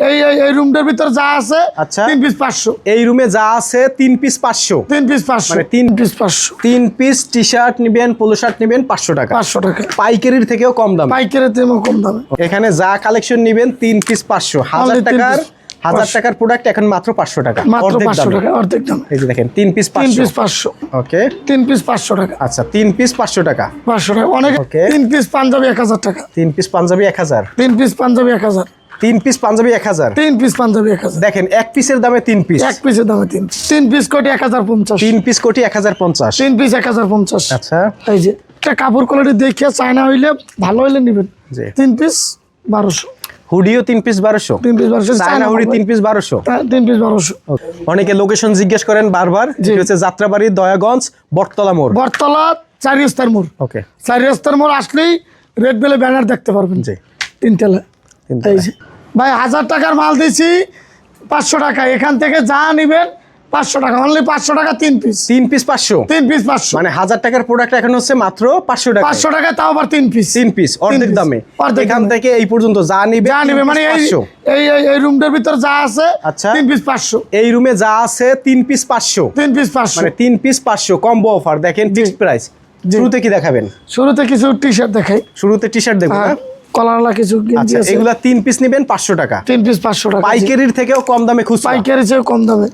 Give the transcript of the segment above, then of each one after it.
এই এই রুমটার ভিতর যা আছে আচ্ছা। তিন পিস পাঁচশো এই রুমে যা আছে তিন পিস পাঁচশো তিন পিস পাঁচশো মানে তিন- পিস পাঁচশো তিন পিস টি শার্ট নিবেন পোলো শার্ট নিবেন পাঁচশো টাকা পাঁচশো টাকা পাইকারির থেকেও কম দাম পাইকারের তেমন কম দামে এখানে যা কালেকশন নিবেন তিন পিস পাঁচশো হাজার টাকার হাজার টাকার প্রোডাক্ট এখন মাত্র পাঁচশো টাকা মাত্র পাঁচশো টাকা অর্ধেক দামে এই যে দেখেন তিন পিস তিন পিস পাঁচশো ওকে তিন পিস পাঁচশো টাকা আচ্ছা তিন পিস পাঁচশো টাকা পাঁচশো টাকা অনেক তিন পিস পাঞ্জাবি এক হাজার টাকা তিন পিস পাঞ্জাবি এক হাজার তিন পিস পাঞ্জাবি এক হাজার তিন পিস পাঞ্জাবি এক হাজার তিন পিস পাঞ্জাবি এক হাজার দেখেন এক পিসের দামে তিন পিস এক পিসের দামে তিন তিন পিস কোটি এক হাজার পঞ্চাশ তিন পিস কোটি এক হাজার পঞ্চাশ তিন পিস এক হাজার পঞ্চাশ আচ্ছা এই যে একটা কাপড় কোয়ালিটি দেখিয়ে চায়না হইলে ভালো হইলে নেবেন। তিন পিস বারোশো হুডিও তিন পিস বারোশো তিন পিস বারোশো চায়না হুডি তিন পিস বারোশো তিন পিস বারোশো অনেকে লোকেশন জিজ্ঞেস করেন বারবার। হচ্ছে যাত্রাবাড়ি দয়াগঞ্জ বটতলা মোড় বটতলা চারি রাস্তার মোড় ওকে চারি রাস্তার মোড় আসলেই রেড বেলে ব্যানার দেখতে পারবেন জি তিনতলা তিনতলা। এই যে ভাই হাজার টাকার মাল দিছি পাঁচশো টাকা। এখান থেকে যা নেবেন পাঁচশো টাকা। অনলি পাঁচশো টাকা তিন পিস তিন পিস পাঁচশো? তিন পিস পাঁচশো। মানে হাজার টাকার প্রোডাক্ট এখন হচ্ছে মাত্র পাঁচশো টাকা পাঁচশো টাকা তাও আবার তিন পিস তিন পিস অর্ধেক দামে। এখান থেকে এই পর্যন্ত যা নিবে যা নেবে মানে এই এই রুমটার ভিতর যা আছে আচ্ছা। তিন পিস পাঁচশো। এই রুমে যা আছে তিন পিস পাঁচশো। তিন পিস পাঁচশো। মানে তিন পিস পাঁচশো কম্বো অফার দেখেন ফিক্সড প্রাইস। শুরুতে কি দেখাবেন? শুরুতে কিছু টি শার্ট দেখাই। শুরুতে টি শার্ট দেখব আর না কলারলা কিছু আচ্ছা এগুলা তিন পিস নেবেন পাঁচশো টাকা তিন পিস পাঁচশো টাকা পাইকারির থেকেও কম দামে খুচরা পাইকারি চেয়ে কম দামে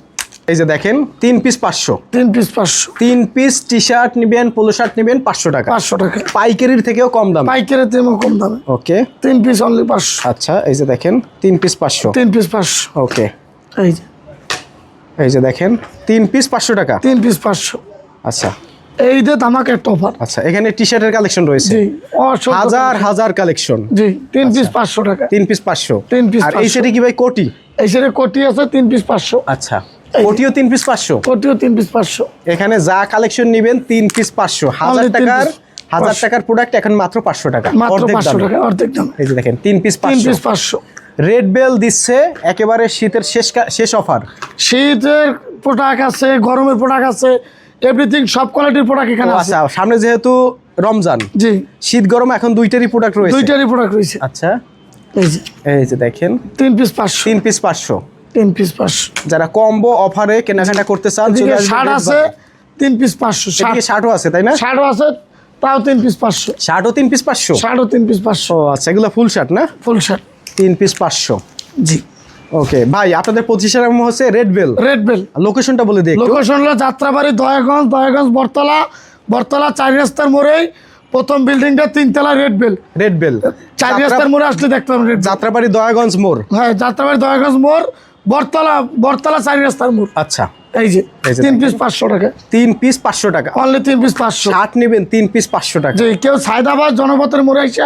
এই যে দেখেন তিন পিস পাঁচশো তিন পিস পাঁচশো তিন পিস টি শার্ট নিবেন পোলো শার্ট নিবেন পাঁচশো টাকা পাঁচশো টাকা পাইকারির থেকেও কম দাম পাইকারি তেমন কম দামে ওকে তিন পিস অনলি পাঁচশো আচ্ছা এই যে দেখেন তিন পিস পাঁচশো তিন পিস পাঁচশো ওকে এই যে এই যে দেখেন তিন পিস পাঁচশো টাকা তিন পিস পাঁচশো আচ্ছা এই যে ধামাক একটা অফার আচ্ছা এখানে টি শার্টের কালেকশন রয়েছে হাজার হাজার কালেকশন জি তিন পিস পাঁচশো টাকা। তিন পিস পাঁচশো। তিন আর এই 500 কি ভাই কোটি? এই কোটি আছে তিন পিস পাঁচশো। আচ্ছা কোটিও তিন পিস পাঁচশো? কোটিও তিন পিস পাঁচশো। এখানে যা কালেকশন নিবেন তিন পিস পাঁচশো। হাজার টাকার হাজার টাকার প্রোডাক্ট এখন মাত্র পাঁচশো টাকা। মাত্র পাঁচশো টাকা অর্ধেক দাম। এই যে দেখেন তিন পিস তিন পিস পাঁচশো। রেড বেল দিচ্ছে একেবারে শীতের শেষ শেষ অফার শীতের প্রোডাক্ট আছে গরমের প্রোডাক্ট আছে এভরিথিং সব কোয়ালিটির প্রোডাক্ট এখানে আছে। আচ্ছা সামনে যেহেতু রমজান জি। শীত গরম এখন দুইটারই প্রোডাক্ট রয়েছে? দুইটারই প্রোডাক্ট রয়েছে। আচ্ছা। এই যে। এই যে দেখেন। তিন পিস পাঁচশো। তিন পিস পাঁচশো। তিন পিস পাঁচশো। যারা কম্বো অফারে কেনাকাটা করতে চান শার্ট আছে তিন পিস পাঁচশো শার্ট। শার্টও আছে তাই না? শার্টও আছে তাও তিন পিস পাঁচশো। শার্টও তিন পিস পাঁচশো? শার্টও তিন পিস পাঁচশো। আচ্ছা এগুলো ফুল শার্ট না? ফুল শার্ট তিন পিস পাঁচশো। জি। ওকে ভাই আপনাদের পজিশন হচ্ছে রেড বেল রেড বেল লোকেশনটা বলে দিই লোকেশন হলো যাত্রাবাড়ি দয়াগঞ্জ দয়াগঞ্জ বরতলা বরতলা চার রাস্তার মোড়েই প্রথম বিল্ডিংটা তিনতলা রেড বেল রেড বেল চার রাস্তার মোড়ে আসলে দেখতে পাবেন রেড বেল যাত্রাবাড়ি দয়াগঞ্জ মোড়। হ্যাঁ যাত্রাবাড়ি দয়াগঞ্জ মোড়। বটতলা বটতলা চার রাস্তার মোড়। আচ্ছা। এই যে এই যে তিন পিস পাঁচশো টাকা। তিন পিস পাঁচশো টাকা। অনলি তিন পিস পাঁচশো। শার্ট নেবেন তিন পিস পাঁচশো টাকা। যে কেউ সায়দাবাদ জনপথের মোড়ে এসে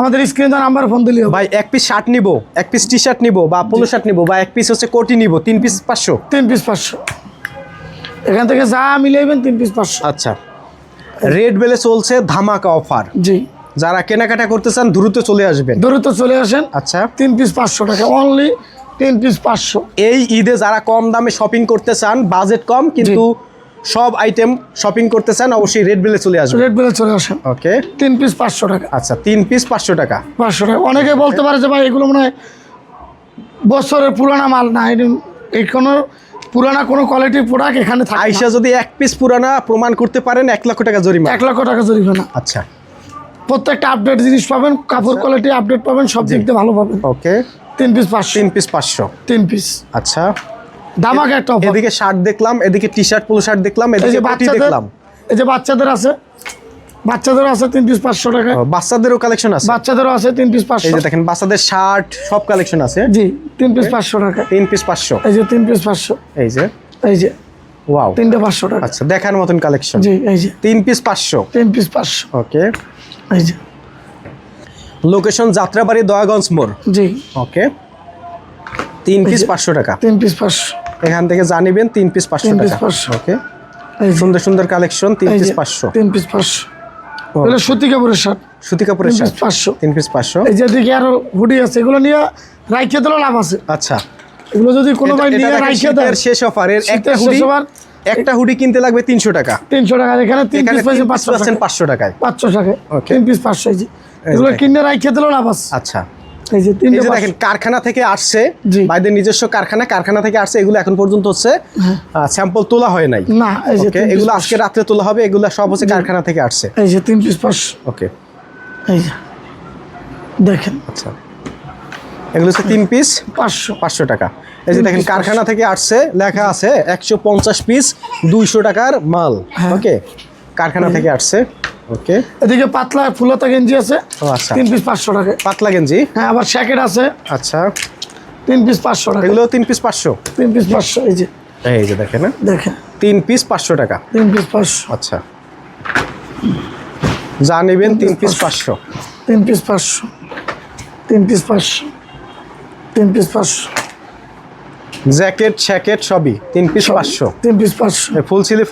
আমাদের স্ক্রিনে নাম্বার ফোন দিলে ভাই এক পিস শার্ট নিব এক পিস টি শার্ট নিব বা পোলো শার্ট নিব বা এক পিস হচ্ছে কোটি নিব তিন পিস পাঁচশো। তিন পিস পাঁচশো। এখান থেকে যা মিলাইবেন তিন পিস পাঁচশো। আচ্ছা। রেড বেলে চলছে ধামাকা অফার জি। যারা কেনাকাটা করতে চান দ্রুত চলে আসবেন। দ্রুত চলে আসেন। আচ্ছা। তিন পিস পাঁচশো টাকা। অনলি তিন পিস পাঁচশো। এই ঈদে যারা কম দামে শপিং করতে চান বাজেট কম কিন্তু সব আইটেম শপিং করতে চান অবশ্যই রেড বেলে চলে আসবেন। রেড বেলে চলে আসেন। ওকে তিন পিস পাঁচশো টাকা। আচ্ছা তিন পিস পাঁচশো টাকা। পাঁচশো টাকা। অনেকে বলতে পারে যে ভাই এগুলো মনে হয় বছরের পুরানা মাল না কোনো পুরানা কোনো কোয়ালিটির প্রোডাক্ট এখানে থাকে আইসা যদি এক পিস পুরানা প্রমাণ করতে পারেন এক লক্ষ টাকা জরিমা এক লক্ষ টাকা জরিমানা। আচ্ছা। প্রত্যেকটা আপডেট জিনিস পাবেন কাপড় কোয়ালিটি আপডেট পাবেন সব দিক দিয়ে ভালো পাবেন। ওকে তিন পিস পাঁচশো। তিন পিস পাঁচশো। তিন পিস আচ্ছা। দামাকে একটা এদিকে শার্ট দেখলাম এদিকে টি শার্ট পোলো শার্ট দেখলাম এদিকে কোটি দেখলাম। এই যে বাচ্চাদের আছে। বাচ্চাদেরও আছে তিন পিস পাঁচশো টাকা। বাচ্চাদেরও কালেকশন আছে? বাচ্চাদেরও আছে তিন পিস এই পাঁচশো যে দেখেন বাচ্চাদের শার্ট সব কালেকশন আছে। জি তিন পিস পাঁচশো টাকা। তিন পিস পাঁচশো। এই যে তিন পিস পাঁচশো। এই যে। এই যে। ওয়াও তিনটে পাঁচশো টাকা। আচ্ছা দেখার মতন কালেকশন জি এই যে। তিন পিস পাঁচশো। তিন পিস পাঁচশো। ওকে এই যে। লোকেশন যাত্রাবাড়ি দয়াগঞ্জ মোড় জি। ওকে তিন পিস পাঁচশো টাকা। তিন পিস পাঁচশো। এখান থেকে জানিবেন তিন পিস পাঁচশো তিন টাকা। 500 ওকে সুন্দর সুন্দর কালেকশন তিন পিস পাঁচশো। তিন পিস পাঁচশো। এগুলো সুতি কাপড়ের শার্ট সুতি কাপড়ের শার্ট পাঁচশো। তিন পিস পাঁচশো। এই আরও হুডি আছে এগুলো নিয়ে রাইখে দিলেও লাভ আছে। আচ্ছা। এগুলো যদি কোনো ভাই নিয়ে রাইখে দেয় শেষ অফারের একটা হুডি একটা হুডি কিনতে লাগবে তিনশো টাকা। তিনশো টাকা এখানে তিন পিস পাঁচশো পাঁচশো টাকায়। পাঁচশো টাকা তিন পিস পাঁচশো এগুলো কিনে রাইখে দিলেও লাভ আছে আচ্ছা। এই যে তিনটে দেখেন কারখানা থেকে আসছে জি। ভাইদের নিজস্ব কারখানা কারখানা থেকে আসছে এগুলো এখন পর্যন্ত হচ্ছে স্যাম্পল তোলা হয় নাই। না এই যে এগুলো আজকে রাত্রে তোলা হবে এগুলো সব হচ্ছে কারখানা থেকে আসছে। এই যে তিন পিস পাঁচশো ওকে এই যে। দেখেন। আচ্ছা। এগুলো হচ্ছে তিন পিস পাঁচশো। পাঁচশো টাকা। এই যে দেখেন কারখানা থেকে আসছে লেখা আছে একশো পঞ্চাশ পিস দুইশো টাকার মাল। হ্যাঁ। ওকে কারখানা থেকে আসছে। ওকে এদিকে পাতলা ফুলতা গেঞ্জি আছে ও আচ্ছা তিন পিস পাঁচশো টাকা পাতলা গেঞ্জি হ্যাঁ আবার শ্যাকেট আছে আচ্ছা তিন পিস পাঁচশো টাকা এগুলো তিন পিস পাঁচশো তিন পিস পাঁচশো এই যে এই যে দেখেন হ্যাঁ? দেখেন তিন পিস পাঁচশো টাকা তিন পিস পাঁচশো আচ্ছা যা নেবেন তিন পিস পাঁচশো তিন পিস পাঁচশো তিন পিস পাঁচশো তিন পিস পাঁচশো জ্যাকেট শ্যাকেট সবই তিন পিস পাঁচশো তিন পিস পাঁচশো ফুল স্লিভ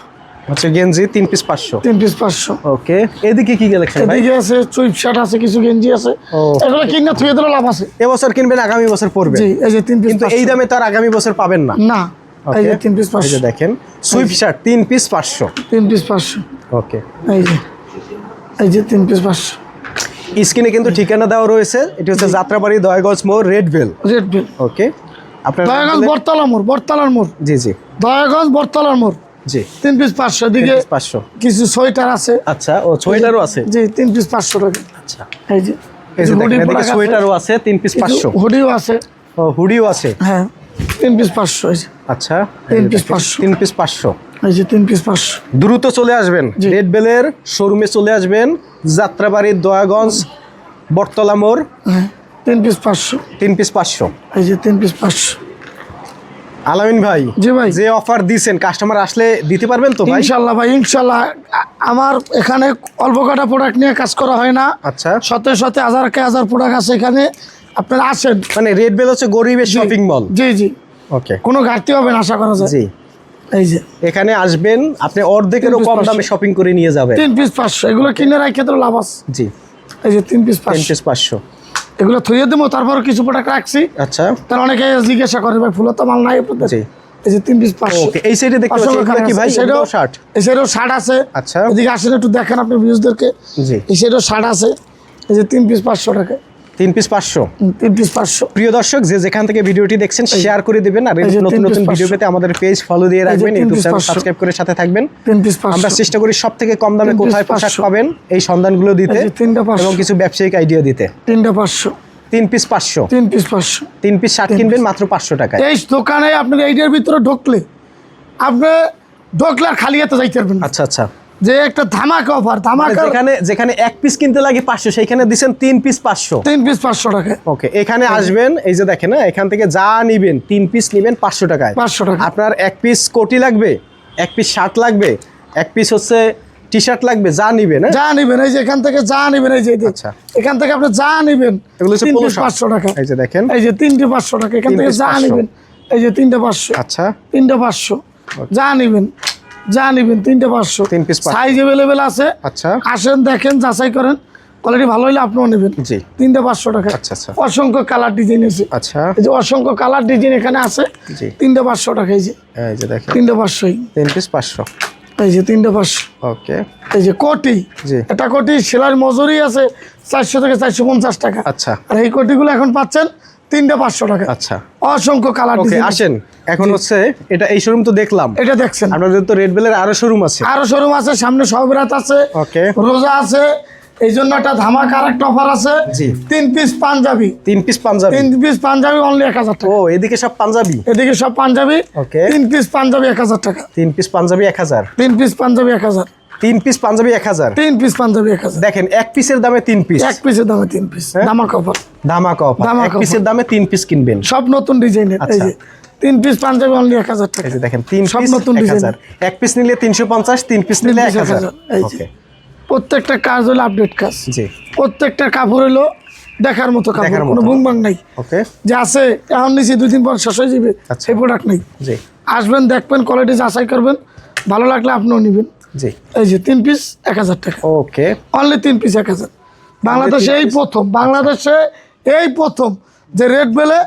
হচ্ছে গেঞ্জি তিন পিস পাঁচশো। তিন পিস পাঁচশো। ওকে এদিকে কি কালেকশন এদিকে আছে চুইপ শার্ট আছে কিছু গেঞ্জি আছে। এগুলো কিনে থুয়ে দিলে লাভ আছে। এবছর কিনবেন আগামী বছর পড়বে জি এই যে তিন পিস কিন্তু এই দামে তো আর আগামী বছর পাবেন না। না এই যে তিন পিস পাঁচশো। দেখেন সুইফট শার্ট তিন পিস পাঁচশো। তিন পিস পাঁচশো। ওকে। এই যে এই যে তিন পিস পাঁচশো। স্ক্রিনে কিন্তু ঠিকানা দেওয়া রয়েছে। এটি হচ্ছে যাত্রাবাড়ি দয়াগঞ্জ মোড় red bell red bill okay আপনার দয়াগঞ্জ বরতলা মোড় বরতলার মোড়। জি জি। দয়াগঞ্জ বরতলার মোড়। জি তিন পিস পাঁচশো এদিকে পাঁচশো কিছু সোয়েটার আছে আচ্ছা ও সোয়েটারও আছে জি তিন পিস পাঁচশো টাকা আচ্ছা এই যে সোয়েটারও আছে তিন পিস পাঁচশো হুডিও আছে ও হুডিও আছে হ্যাঁ তিন পিস পাঁচশো আচ্ছা তিন 500 তিন পিস পাঁচশো এই যে তিন পিস পাঁচশো দ্রুত চলে আসবেন। রেড বেলের শোরুমে চলে আসবেন যাত্রাবাড়ির দয়াগঞ্জ বটতলা মোড় হ্যাঁ তিন পিস পাঁচশো তিন পিস পাঁচশো এই যে তিন পিস পাঁচশো আলামিন ভাই জি ভাই। যে অফার দিছেন কাস্টমার আসলে দিতে পারবেন তো ইনশাল্লাহ ভাই ইনশাল্লাহ। আমার এখানে অল্প কটা প্রোডাক্ট নিয়ে কাজ করা হয় না। আচ্ছা। শতে শতে হাজার কে হাজার প্রোডাক্ট আছে এখানে। আপনারা আসেন। মানে রেড বেল হচ্ছে গরিবের শপিং মল জি জি। ওকে কোনো ঘাটতি হবে না আশা করা যায়। জি। এই যে। এখানে আসবেন আপনি অর্ধেকেরও কম দামে শপিং করে নিয়ে যাবেন। তিন পিস পাঁচশো। এগুলো কিনে রাখে তো লাভ আছে। জি। এই যে তিন পিস তিন পিস পাঁচশো। এগুলো থইয়ে দেবো তারপর কিছু প্রোডাক্ট রাখছি। আচ্ছা। তার অনেকে জিজ্ঞাসা করে ভাই ফুলের তো মাল নাই আপনাদের এই যে তিন পিস পাঁচশো। ওকে এই সাইডে দেখতে পাচ্ছি। কি ভাই? এছাড়াও শার্ট এই সাইডেও শার্ট আছে। আচ্ছা। এদিকে আসেন একটু দেখেন আপনি ভিউজদেরকে জি। এই সাইডেও শার্ট আছে। এই যে তিন পিস পাঁচশো টাকা। তিন পিস পাঁচশো। তিন পিস পাঁচশো। প্রিয় দর্শক যে যেখান থেকে ভিডিওটি দেখছেন শেয়ার করে দিবেন আর নতুন নতুন ভিডিও পেতে আমাদের পেজ ফলো দিয়ে রাখবেন ইউটিউব চ্যানেল সাবস্ক্রাইব করে সাথে থাকবেন। আমরা চেষ্টা করি সব থেকে কম দামে কোথায় পোশাক পাবেন এই সন্ধানগুলো দিতে। এবং কিছু ব্যবসায়িক আইডিয়া দিতে। তিনটা পাঁচশো। তিন পিস পাঁচশো। তিন পিস পাঁচশো। তিন পিস শার্ট কিনবেন মাত্র পাঁচশো টাকা এই দোকানে আপনার এইটার ভিতরে ঢুকলে আপনি ঢুকলে আর খালি হাতে যাইতে পারবেন। আচ্ছা আচ্ছা। যে একটা ধামাকা অফার মানে ধামাকা যেখানে যেখানে এক পিস কিনতে লাগে পাঁচশো সেইখানে দিচ্ছেন তিন পিস পাঁচশো। তিন পিস পাঁচশো টাকা ওকে এখানে আসবেন এই যে দেখেন হ্যাঁ, এখান থেকে যা নিবেন তিন পিস নিবেন পাঁচশো টাকায়। পাঁচশো টাকা। আপনার এক পিস কোটি লাগবে এক পিস শার্ট লাগবে এক পিস হচ্ছে টি শার্ট লাগবে যা নিবেন হ্যাঁ? যা নিবেন এই যে এখান থেকে যা নিবেন এই যে। আচ্ছা। এখান থেকে আপনি যা নিবেন এগুলো হচ্ছে। পাঁচশো টাকা। এই যে দেখেন। এই যে তিনটে পাঁচশো টাকা এখান থেকে যা 500 নিবেন এই যে তিনটে পাঁচশো। আচ্ছা। তিনটে পাঁচশো। যা নিবেন। যা নিবেন তিনটে পাঁচশো। তিন পাঁচশো। সাইজ অ্যাভেলেবেল আছে। আচ্ছা। আসেন দেখেন যাচাই করেন। কোয়ালিটি ভালো হলে আপনিও নেবেন। জি। তিনটে পাঁচশো টাকা। আচ্ছা আচ্ছা। অসংখ্য কালার ডিজাইন আছে। আচ্ছা। এই যে অসংখ্য কালার ডিজাইন এখানে আছে। জি। তিনটে পাঁচশো টাকা এই যে। এই যে দেখেন। তিনটে পাঁচশোই তিন পিস পাঁচশো। এই যে তিনটে পাঁচশো। ওকে। এই যে কোটি। জি। এটা কোটি সেলার মজুরি আছে চারশো থেকে চারশো পঞ্চাশ টাকা। আচ্ছা। আর এই কোটিগুলো এখন পাচ্ছেন তিনটে পাঁচশো টাকা। আচ্ছা। অসংখ্য কালার ডিজাইন আসেন। এখন হচ্ছে এটা এই শোরুম তো দেখলাম। এটা দেখছেন। আপনাদের তো রেড বেলের আরও শোরুম আছে। আরও শোরুম আছে সামনে সবরাত আছে ওকে রোজা আছে এই জন্য একটা ধামাকা আর একটা অফার আছে তিন পিস পাঞ্জাবি। তিন পিস পাঞ্জাবি। তিন পিস পাঞ্জাবি অনলি এক হাজার টাকা। ও এদিকে সব পাঞ্জাবি? এদিকে সব পাঞ্জাবি। ওকে তিন পিস পাঞ্জাবি এক হাজার টাকা। তিন পিস পাঞ্জাবি এক হাজার। তিন পিস পাঞ্জাবি এক হাজার। তিন পিস পাঞ্জাবি এক হাজার। তিন পিস পাঞ্জাবি এক হাজার। দেখেন এক পিসের দামে তিন পিস এক পিসের দামে তিন পিস? ধামাকা অফার ধামাকা অফার এক পিসের দামে তিন পিস কিনবেন। সব নতুন ডিজাইনের আচ্ছা। তিন পিস পাঞ্জাবি অনলি এক হাজার টাকা। দেখেন তিন সব নতুন ডিজাইন। এক পিস নিলে তিনশো পঞ্চাশ তিন পিস নিলে এক হাজার। প্রত্যেকটা কাজ হলো আপডেট কাজ। জি। প্রত্যেকটা কাপড় হলো দেখার মতো কাপড় কোনো মতো। নাই। ওকে যে আছে এখন নিচে দুই দিন পর শেষ হয়ে যাবে আচ্ছা। সেই প্রোডাক্ট নেই। জি। আসবেন দেখবেন কোয়ালিটি যাচাই করবেন। ভালো লাগলে আপনিও নেবেন। জি। এই যে তিন পিস এক হাজার টাকা। ওকে অনলি তিন পিস এক হাজার। বাংলাদেশে এই প্রথম বাংলাদেশে এই প্রথম যে রেট বেলে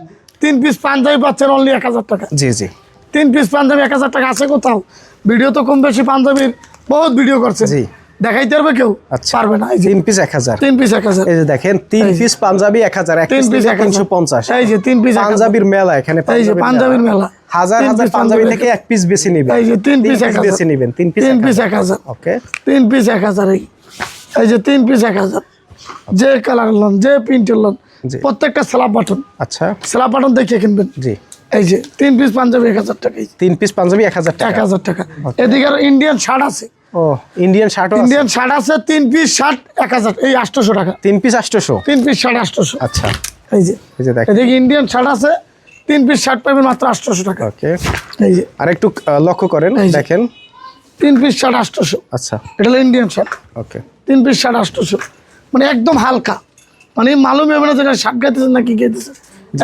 তিন পিস পাঞ্জাবি পাচ্ছেন অনলি এক হাজার টাকা জি জি তিন পিস পাঞ্জাবি এক হাজার টাকা আছে কোথাও ভিডিও তো কম বেশি পাঞ্জাবির বহুত ভিডিও করছে জি। দেখাইতে পারবে কেউ আচ্ছা পারবে না যে তিন পিস এক হাজার তিন পিস এক হাজার এই যে দেখেন তিন পিস পাঞ্জাবি এক হাজার তিন পিস তিনশো পঞ্চাশ এই যে তিন পিস পাঞ্জাবির মেলা এখানে এই যে পাঞ্জাবির মেলা হাজার হাজার পাঞ্জাবি থেকে এক পিস বেশি নিবেন এই যে তিন পিস এক বেশি নিবেন তিন পিস তিন পিস এক হাজার ওকে তিন পিস এক হাজার এই এই যে তিন পিস এক হাজার যে কালার লোন যে প্রিন্টের লোন। প্রত্যেকটা স্ল্যাব বাটন। আচ্ছা। স্ল্যাব বাটন দেখে কিনবেন। জি। এই যে তিন পিস পাঞ্জাবি এক হাজার টাকা। তিন পিস পাঞ্জাবি এক হাজার টাকা। এক হাজার টাকা। টাকা এদিকে আর ইন্ডিয়ান শার্ট আছে। ও ইন্ডিয়ান শার্টও আছে। ইন্ডিয়ান শার্ট আছে তিন পিস শার্ট এক হাজার। এই আটশোশো টাকা। তিন পিস আটশোশো। তিন পিস শার্ট আটশোশো। আচ্ছা। এই যে। এই যে দেখেন। এদিকে ইন্ডিয়ান শার্ট আছে তিন পিস শার্ট পাবেন মাত্র আটশোশো টাকা। ওকে। এই যে। আর একটু লক্ষ্য করেন দেখেন। তিন পিস শার্ট আটশোশো। আচ্ছা। এটা হলো ইন্ডিয়ান শার্ট ওকে। তিন পিস শার্ট আটশোশো। মানে একদম হালকা। মানে মালুম হবে না যেটা শার্ট গাইতেছে না কি গাইতেছে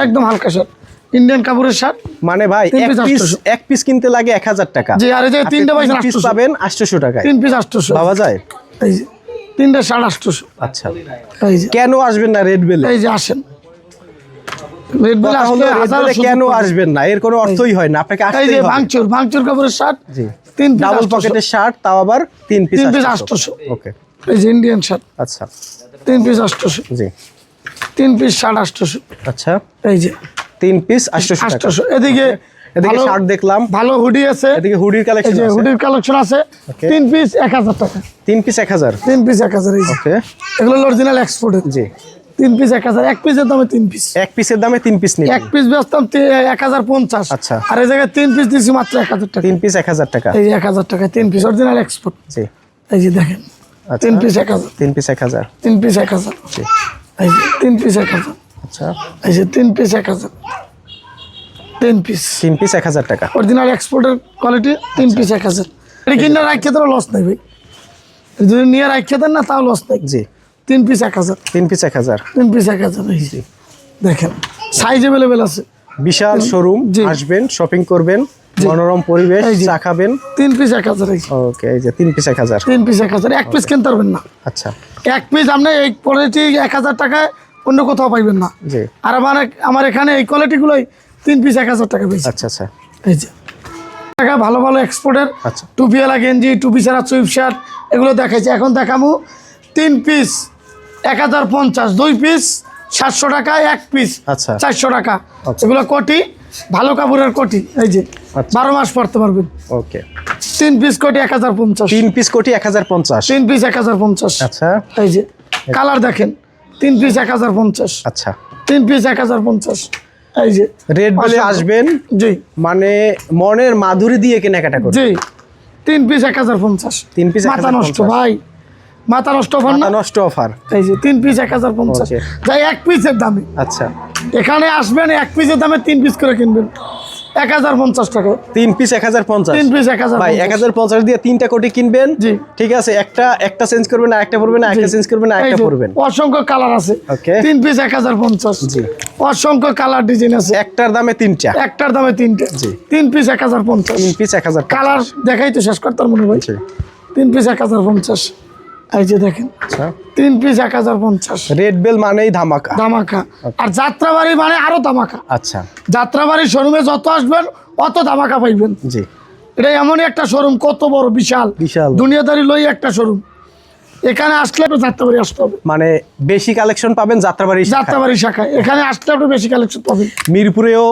একদম হালকা শার্ট ইন্ডিয়ান কাপড়ের শার্ট মানে ভাই এক পিস এক পিস কিনতে লাগে এক হাজার টাকা। যে আর এই যে তিনটা তিন পাইছেন পিস পাবেন আটশোশো টাকায়। তিন পিস আটশোশো। পাওয়া যায়? এই যে তিনটা আচ্ছা। এই যে। কেন আসবেন না রেড বেলে এই যে আসেন। রেড বেল আসলে কেন আসবেন না? এর কোনো অর্থই হয় না আপনাকে এই যে ভাঙচুর ভাঙচুর কাপড়ের শার্ট জি। তিন ডাবল পকেটের শার্ট তাও আবার তিন পিস তিন 800 ওকে এই যে ইন্ডিয়ান শার্ট। আচ্ছা। তিন পিস আটশোশো জি তিন পিস শার্ট আটশোশো আচ্ছা এই যে তিন পিস আটশোশো আটশোশো এদিকে এদিকে শার্ট দেখলাম ভালো হুডি আছে এদিকে হুডির কালেকশন আছে হুডির কালেকশন আছে তিন পিস এক হাজার টাকা তিন পিস এক হাজার তিন পিস এক হাজার এই যে। ওকে এগুলো অরিজিনাল এক্সপোর্টের জি তিন পিস এক হাজার এক পিসের দামে তিন পিস এক পিসের দামে তিন পিস নিন এক পিস বেচতাম তি- এক হাজার পঞ্চাশ আচ্ছা। আর এই জায়গায় তিন পিস দিচ্ছি মাত্র এক হাজার টাকা তিন পিস এক হাজার টাকা এই যে এক হাজার টাকা তিন পিস অরিজিনাল এক্সপোর্ট জি এই যে দেখেন আচ্ছা তিন পিস এক হাজার তিন পিস এক হাজার তিন পিস এক হাজার এই যে তিন পিস এক হাজার আচ্ছা এই যে তিন পিস এক হাজার তিন পিস তিন পিস এক হাজার টাকা অরিজিনাল এক্সপোর্টের কোয়ালিটি তিন পিস এক হাজার এটা কিনে রাখিয়ে দেওয়া লস নেই ভাই যদি নিয়ে রাখিয়ে দেন না তাও লস নেই জি তিন পিস এক হাজার তিন পিস এক হাজার তিন পিস এক হাজার দেখেন সাইজ অ্যাভেলেবেল আছে বিশাল শোরুম। আসবেন শপিং করবেন মনোরম পরিবেশ। চা খাবেন। তিন পিস এক হাজার ওকে এই যে তিন পিস এক হাজার। তিন পিস এক হাজার এক পিস কিনতে পারবেন না। আচ্ছা। এক পিস আপনি এই কোয়ালিটি এক হাজার টাকায় অন্য কোথাও পাইবেন না। জি। আর আমার আমার এখানে এই কোয়ালিটিগুলোই তিন পিস এক হাজার টাকা পেয়েছি। আচ্ছা আচ্ছা। এই যে। টাকা ভালো ভালো এক্সপোর্টের আচ্ছা। টুপিওয়ালা গেঞ্জি টুপি ছাড়া সুইপ শার্ট এগুলো দেখাইছি। এখন দেখামু তিন পিস এক হাজার পঞ্চাশ দুই পিস সাতশো টাকা এক পিস আচ্ছা। চারশো টাকা। আচ্ছা। এগুলো কোটি ভালো কাপড়ের কোটি। এই যে। বারো মাস পড়তে পারবেন। ওকে। তিন পিস কোটি এক হাজার পঞ্চাশ। তিন পিস কোটি এক হাজার পঞ্চাশ। তিন পিস এক হাজার পঞ্চাশ। আচ্ছা। এই যে কালার দেখেন তিন পিস এক হাজার পঞ্চাশ। আচ্ছা। তিন পিস এক হাজার পঞ্চাশ। এই যে রেড বলে আসবেন জি। মানে মনের মাধুরী দিয়ে কেনাকাটা করবেন। জি। তিন পিস এক হাজার পঞ্চাশ। তিন পিস মাথা নষ্ট ভাই। মাথা নষ্ট অফার না। নষ্ট অফার। এই যে তিন পিস এক হাজার পঞ্চাশ. যাই এক পিসের দামে। আচ্ছা। এখানে আসবেন এক পিসের দামে তিন পিস করে কিনবেন। এক হাজার পঞ্চাশ টাকা। তিন পিস এক হাজার পঞ্চাশ। তিন পিস এক হাজার ভাই এক হাজার পঞ্চাশ দিয়ে তিনটা কোটি কিনবেন। জি। ঠিক আছে একটা একটা চেঞ্জ করবেন একটা পড়বেন একটা চেঞ্জ করবেন একটা পড়বেন অসংখ্য কালার আছে. তিন পিস এক হাজার পঞ্চাশ। জি। অসংখ্য কালার ডিজাইন আছে। একটার দামে তিনটা। একটার দামে তিনটে। জি। তিন পিস এক হাজার পঞ্চাশ। তিন পিস এক হাজার কালার দেখাই তো শেষ করতার মনে হয় তিন পিস এক হাজার পঞ্চাশ। এই যে দেখেন আচ্ছা। তিন পিস এক হাজার পঞ্চাশ। রেড বেল মানেই ধামাকা। ধামাকা। আর যাত্রাবাড়ি মানে আরও ধামাকা। আচ্ছা। যাত্রাবাড়ি শোরুমে যত আসবেন অত ধামাকা পাইবেন। জি। এটা এমনই একটা শোরুম কত বড় বিশাল। বিশাল। দুনিয়াদারি লই একটা শোরুম। এখানে আসলে আপনার যাত্রাবাড়ি আসতে হবে। মানে বেশি কালেকশন পাবেন যাত্রাবাড়ি যাত্রাবাড়ি শাখায় এখানে আসলে আপনি বেশি কালেকশন পাবেন। মিরপুরেও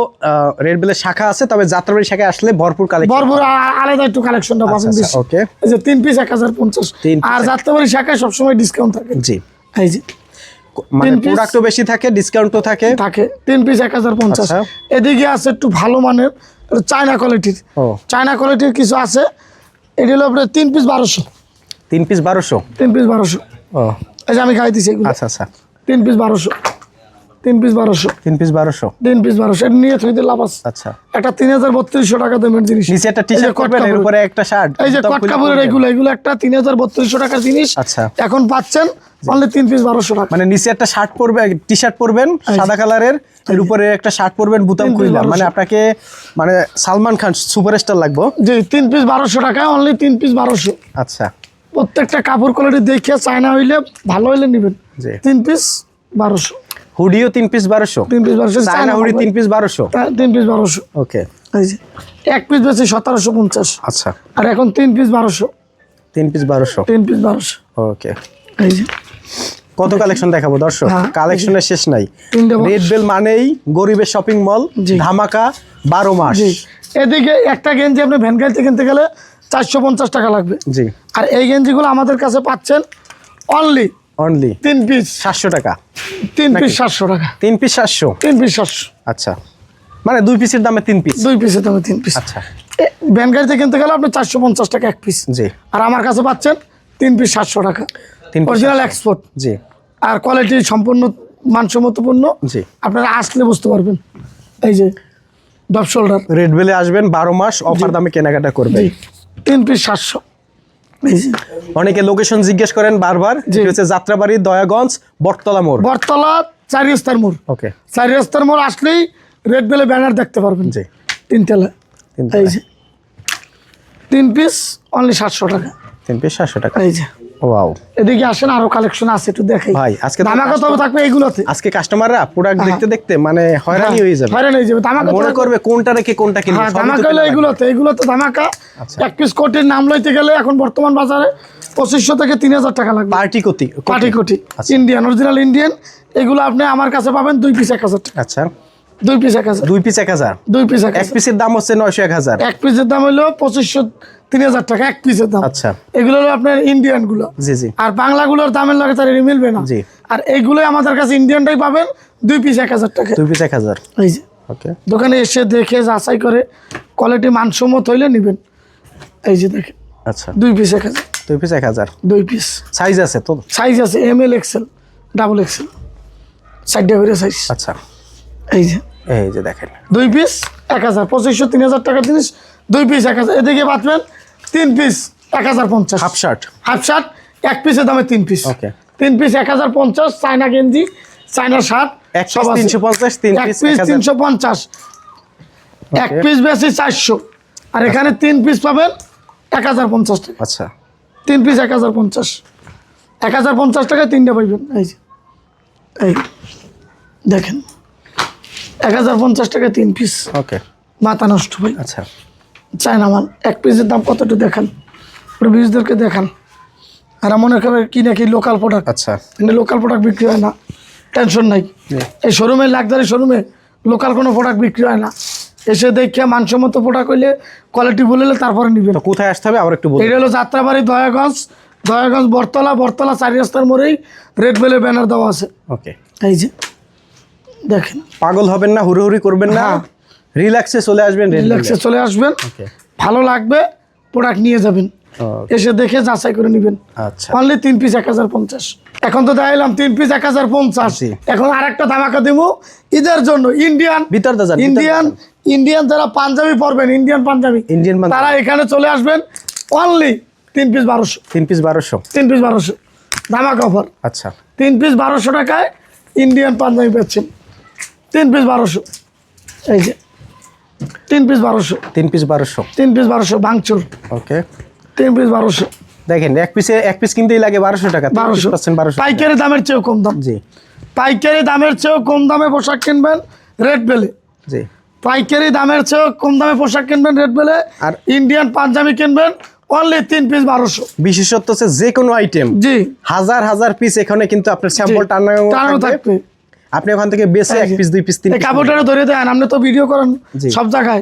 রেড বেলের শাখা আছে তবে যাত্রাবাড়ি শাখায় আসলে ভরপুর কালেকশন ভরপুর আলাদা একটু কালেকশনটা পাবেন বেশি। ওকে এই যে তিন পিস এক হাজার পঞ্চাশ। আর যাত্রাবাড়ি শাখায় সবসময় ডিসকাউন্ট থাকে। জি। এই যে মানে প্রোডাক্টও বেশি থাকে ডিসকাউন্টও থাকে। থাকে। তিন পিস এক হাজার পঞ্চাশ। আচ্ছা। এদিকে আছে একটু ভালো মানের চায়না কোয়ালিটির চায়না কোয়ালিটির কিছু আছে। এটি হলো আপনার তিন পিস বারোশো। তিন পিস বারোশো তিন পিস বারোশো ও এই যে আমি খাই এগুলো আচ্ছা আচ্ছা তিন পিস বারোশো তিন পিস বারোশো তিন পিস বারোশো তিন পিস বারোশো এটা নিয়ে থইতে লাভ আছে আচ্ছা একটা তিন হাজার বত্রিশশো টাকা দামের জিনিস নিচে একটা টি শার্ট কট করবেন এর উপরে একটা শার্ট এই যে কট কাপড়ের এগুলো এগুলো একটা তিন হাজার বত্রিশশো টাকার জিনিস আচ্ছা। এখন পাচ্ছেন অনলি তিন পিস বারোশো টাকা মানে নিচে একটা শার্ট পরবে টি শার্ট পরবেন সাদা কালারের এর উপরে একটা শার্ট পরবেন বুতাম খুইলা মানে আপনাকে মানে সালমান খান সুপারস্টার লাগবো জি তিন পিস বারোশো টাকা অনলি তিন পিস বারোশো আচ্ছা প্রত্যেকটা কাপড় কোয়ালিটি দেখে চায়না হইলে ভালো হইলে নেবেন। তিন পিস বারোশো। হুডিও তিন পিস বারোশো। তিন পিস বারোশো চায়না হুডি তিন পিস বারোশো। তিন পিস বারোশো। ওকে। এই যে এক পিস বেশি সতেরোশো পঞ্চাশ। আচ্ছা। আর এখন তিন পিস বারোশো। তিন পিস বারোশো। তিন পিস বারোশো। ওকে। এই যে। কত কালেকশন দেখাবো দর্শক? হ্যাঁ, কালেকশনের শেষ নাই। রেড বেল মানেই গরিবের শপিং মল। ধামাকা বারো মাস। এদিকে একটা গেঞ্জি আপনি ভ্যান গাড়িতে কিনতে গেলে চারশো পঞ্চাশ টাকা লাগবে। জি। আর এই গেঞ্জিগুলো আমাদের কাছে পাচ্ছেন অনলি অনলি তিন পিস সাতশো টাকা। তিন পিস সাতশো টাকা। তিন পিস সাতশো? তিন পিস সাতশো। আচ্ছা। মানে দুই পিসের দামে তিন পিস দুই পিসের দামে তিন পিস আচ্ছা। ভ্যান গাড়িতে কিনতে গেলে আপনি চারশো পঞ্চাশ টাকা এক পিস জি। আর আমার কাছে পাচ্ছেন তিন পিস সাতশো টাকা। তিন অরিজিনাল এক্সপোর্ট জি। আর কোয়ালিটি সম্পূর্ণ মানসম্মতপূর্ণ। জি। আপনারা আসলে বুঝতে পারবেন। এই যে ডব শোল্ডার রেড বেলে আসবেন বারো মাস অফার দামে কেনাকাটা করবেন। তিন পিস সাতশো যে অনেকে লোকেশন জিজ্ঞেস করেন বারবার হচ্ছে যাত্রাবাড়ি দয়াগঞ্জ বটতলা মোড়। বটতলা চারি রাস্তার মোড়। ওকে চারি রাস্তার মোড় আসলেই রেড বেলে ব্যানার দেখতে পারবেন। জি। তিনতলা তিনতলা। এই যে। তিন পিস অনলি সাতশো টাকা। তিন পিস সাতশো টাকা। এই যে। ওয়াও এদিকে আসেন আরও কালেকশন আছে একটু দেখাই। ভাই, আজকে ধামাকা তবে থাকবে এইগুলোতে। আজকে কাস্টমাররা প্রোডাক্ট হ্যাঁ। দেখতে দেখতে মানে হয়রানি হয়ে যাবে। হয়রান হয়ে যাবে। ধামাকা মনে করবে কোনটা রেখে কোনটা কিনবে হ্যাঁ সবই তো ধামাকা হলো লাগবে। এগুলোতে এগুলোতে ধামাকা আচ্ছা। এক পিস কোটির নাম লইতে গেলে এখন বর্তমান বাজারে পঁচিশশো থেকে তিন হাজার টাকা লাগবে। পার্টি কোটি আচ্ছা। ইন্ডিয়ান অরিজিনাল ইন্ডিয়ান এগুলো আপনি আমার কাছে পাবেন দুই পিস এক হাজার টাকা। আচ্ছা। দুই পিস এক হাজার। দুই পিস এক হাজার। দুই পিস এক পিসের দাম হচ্ছে নয়শো এক হাজার। এক পিসের দাম হলো পঁচিশশো তিন হাজার টাকা এক পিসের দাম। আচ্ছা। এগুলো হলো আপনার ইন্ডিয়ানগুলো। জি জি। আর বাংলাগুলোর দামের লাগে তার মিলবে না। জি। আর এইগুলোই আমাদের কাছে ইন্ডিয়ানটাই পাবেন দুই পিস এক হাজার টাকা। দুই পিস এক হাজার। এই যে। ওকে দোকানে এসে দেখে যাচাই করে কোয়ালিটি মানসম্মত হইলে নেবেন। এই যে দেখেন। আচ্ছা। দুই পিস এক হাজার। দুই পিস এক হাজার। দুই পিস সাইজ আছে তো? সাইজ আছে M L XL double XL সাইডটা করে সাইজ আচ্ছা। এই যে। এই যে দেখেন। দুই পিস এক হাজার। পঁচিশশো তিন হাজার টাকার জিনিস দুই পিস এক হাজার। এদিকে বাঁচবেন তিন পিস এক হাজার পঞ্চাশ। হাফ শার্ট হাফ শার্ট এক পিসের দামে তিন পিস Okay. তিন পিস এক হাজার পঞ্চাশ চায়না গেঞ্জি চায়না শার্ট এক তিনশো পঞ্চাশ তিন এক পিস তিনশো পঞ্চাশ। এক পিস বেশি চারশো। আর এখানে তিন পিস পাবেন এক হাজার পঞ্চাশ টাকা। আচ্ছা। তিন পিস এক হাজার পঞ্চাশ। এক হাজার পঞ্চাশ টাকায় তিনটা পাইবেন। এই যে। এই। দেখেন। এক হাজার পঞ্চাশ টাকায় তিন পিস ওকে মাথা নষ্ট ভাই। আচ্ছা। চায়না মাল। এক পিসের দাম কতটা দেখান? ওটা বিজদেরকে দেখান। আর মনে করে কি নাকি লোকাল প্রোডাক্ট আচ্ছা। লোকাল প্রোডাক্ট বিক্রি হয় না। টেনশন নাই। এই শোরুমে লাক্সারি শোরুমে লোকাল কোনো প্রোডাক্ট বিক্রি হয় না। এসে দেখে মানসম্মত প্রোডাক্ট হইলে কোয়ালিটি বলে তারপরে নিবে কোথায় আসতে হবে? আবার একটু এটা হলো যাত্রাবাড়ি দয়াগঞ্জ। দয়াগঞ্জ বরতলা বরতলা চারি রাস্তার মোড়েই রেড বেলে ব্যানার দেওয়া আছে। ওকে এই যে দেখেন। পাগল হবেন না হুড়োহুড়ি করবেন না? হ্যাঁ। রিল্যাক্সে চলে আসবেন রিল্যাক্সে চলে আসবেন। ভালো লাগবে প্রোডাক্ট নিয়ে যাবেন। এসে দেখে যাচাই করে নেবেন। আচ্ছা। অনলি তিন পিস এক হাজার পঞ্চাশ। এখন তো দেখাইলাম তিন পিস এক হাজার পঞ্চাশ। এখন আরেকটা ধামাকা দেবো ঈদের জন্য ইন্ডিয়ান ভিতর ইন্ডিয়ান ইন্ডিয়ান যারা পাঞ্জাবি পরবেন ইন্ডিয়ান পাঞ্জাবি ইন্ডিয়ান তারা এখানে চলে আসবেন। অনলি তিন পিস বারোশো। তিন পিস বারোশো। তিন পিস বারোশো। ধামাকা অফার আচ্ছা। তিন পিস বারোশো টাকায় ইন্ডিয়ান পাঞ্জাবি পাচ্ছেন। তিন পিস বারোশো। এই যে। তিন পিস বারোশো। তিন পিস বারোশো। তিন পিস বারোশো ভাঙচুর। ওকে। তিন পিস বারোশো। দেখেন এক পিসে এক পিস কিনতেই লাগে বারোশো টাকা বারোশো। বারোশো পাইকারি দামের চেয়েও কম দাম। জি। পাইকারি দামের চেয়েও কম দামে পোশাক কিনবেন রেড বেলে। জি। পাইকারি দামের চেয়েও কম দামে পোশাক কিনবেন রেড বেলে। আর ইন্ডিয়ান পাঞ্জাবি কিনবেন অনলি তিন পিস বারোশো। বিশেষত্ব হচ্ছে যে কোনো আইটেম জি। হাজার হাজার পিস এখানে কিন্তু আপনার স্যাম্পল টানানো থাকবে। আপনি ওখান থেকে বেছে এক পিস দুই পিস তিন কাপড়টা ধরে দেন আপনি তো ভিডিও করেন সব জায়গায়।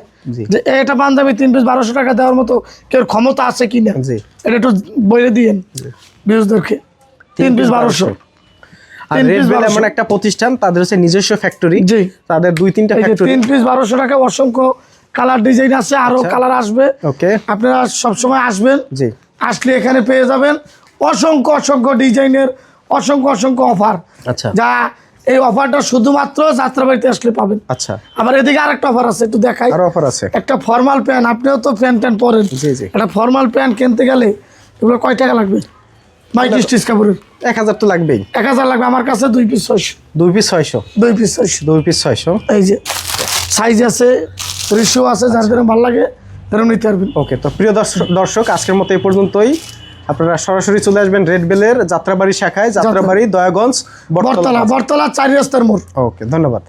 যে এটা পাঞ্জাবি তিন পিস বারোশো টাকা দেওয়ার মতো কেউ ক্ষমতা আছে কিনা জি। এটা একটু বলে দিয়েন বিউজদেরকে তিন পিস বারোশো। আর এমন একটা প্রতিষ্ঠান তাদের হচ্ছে নিজস্ব ফ্যাক্টরি তাদের দুই তিনটা ফ্যাক্টরি তিন পিস বারোশো টাকা অসংখ্য কালার ডিজাইন আছে আরও আচ্ছা। কালার আসবে। ওকে। আপনারা সবসময় আসবেন। জি। আসলে এখানে পেয়ে যাবেন অসংখ্য অসংখ্য ডিজাইনের অসংখ্য অসংখ্য অফার আচ্ছা। যা এই অফারটা শুধুমাত্র যাত্রাবাড়িতে আসলে পাবেন। আচ্ছা। আবার এদিকে আরেকটা অফার আছে একটু দেখাই। আর অফার আছে। একটা ফর্মাল প্যান্ট আপনিও তো প্যান্ট ট্যান্ট পরেন। জি, জি। একটা ফর্মাল প্যান্ট কিনতে গেলে এগুলো কয় টাকা লাগবে? বাইক স্টিচ কাপড়ের। এক হাজার তো লাগবেই। এক হাজার লাগবে আমার কাছে দুই পিস ছয়শো। দুই পিস ছয়শো। দুই পিস ছয়শো। দুই পিস ছয়শো। এই যে সাইজ আছে রিসিও আছে যার যেরকম ভালো লাগে সেরকম নিতে পারবেন। ওকে তো প্রিয় দর্শক- দর্শক আজকের মতো এই পর্যন্তই। আপনারা সরাসরি চলে আসবেন রেড বেলের যাত্রাবাড়ি শাখায় যাত্রাবাড়ি দয়াগঞ্জ বটতলা। বটতলা বরতলা চারি রাস্তার মোড়। ওকে ধন্যবাদ।